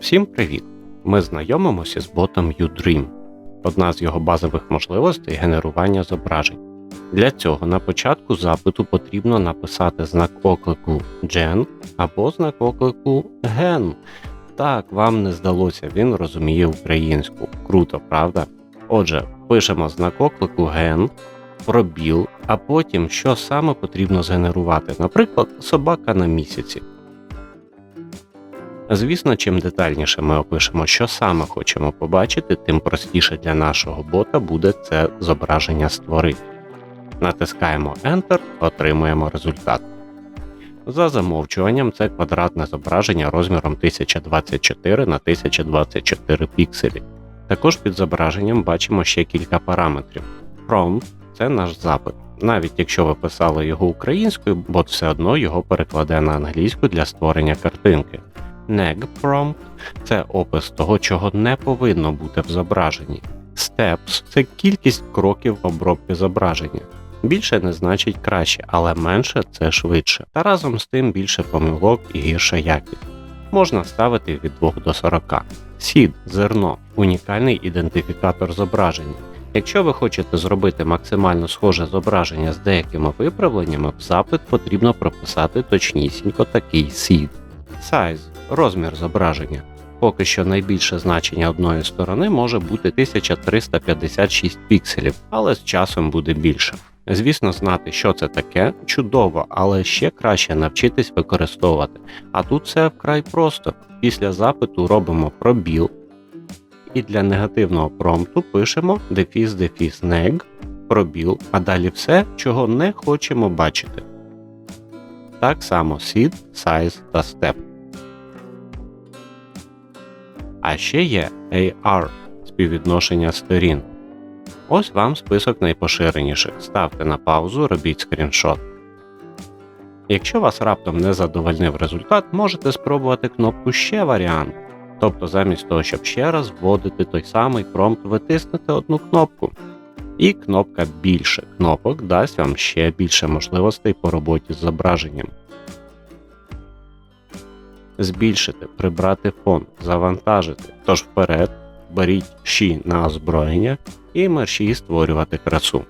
Всім привіт! Ми знайомимося з ботом UDream. Одна з його базових можливостей генерування зображень. Для цього на початку запиту потрібно написати знак оклику Gen або знак оклику Gen. Так, вам не здалося, він розуміє українську. Круто, правда? Отже, пишемо знак оклику Gen, пробіл, а потім що саме потрібно згенерувати, наприклад, собака на місяці. Звісно, чим детальніше ми опишемо, що саме хочемо побачити, тим простіше для нашого бота буде це зображення створити. Натискаємо Enter, отримуємо результат. За замовчуванням, це квадратне зображення розміром 1024 на 1024 пікселі. Також під зображенням бачимо ще кілька параметрів. Prompt – це наш запит. Навіть якщо ви писали його українською, бот все одно його перекладе на англійську для створення картинки. Neg prompt – це опис того, чого не повинно бути в зображенні. Steps – це кількість кроків обробки зображення. Більше не значить краще, але менше це швидше. Та разом з тим більше помилок і гірша якість. Можна ставити від 2 до 40. Seed – зерно унікальний ідентифікатор зображення. Якщо ви хочете зробити максимально схоже зображення з деякими виправленнями, в запит потрібно прописати точнісінько такий seed. Size – розмір зображення. Поки що найбільше значення одної сторони може бути 1356 пікселів, але з часом буде більше. Звісно, знати, що це таке, чудово, але ще краще навчитись використовувати. А тут все вкрай просто. Після запиту робимо пробіл, і для негативного промпту пишемо дефіс дефіс neg, пробіл, а далі все, чого не хочемо бачити. Так само seed, size та step. А ще є AR співвідношення сторін. Ось вам список найпоширеніших. Ставте на паузу, робіть скріншот. Якщо вас раптом не задовольнив результат, можете спробувати кнопку Ще варіант. Тобто, замість того, щоб ще раз вводити той самий промпт, ви тиснете одну кнопку. І кнопка Більше кнопок дасть вам ще більше можливостей по роботі з зображенням. Збільшити, прибрати фон, завантажити. Тож вперед, беріть щі на озброєння і мерщій створювати красу.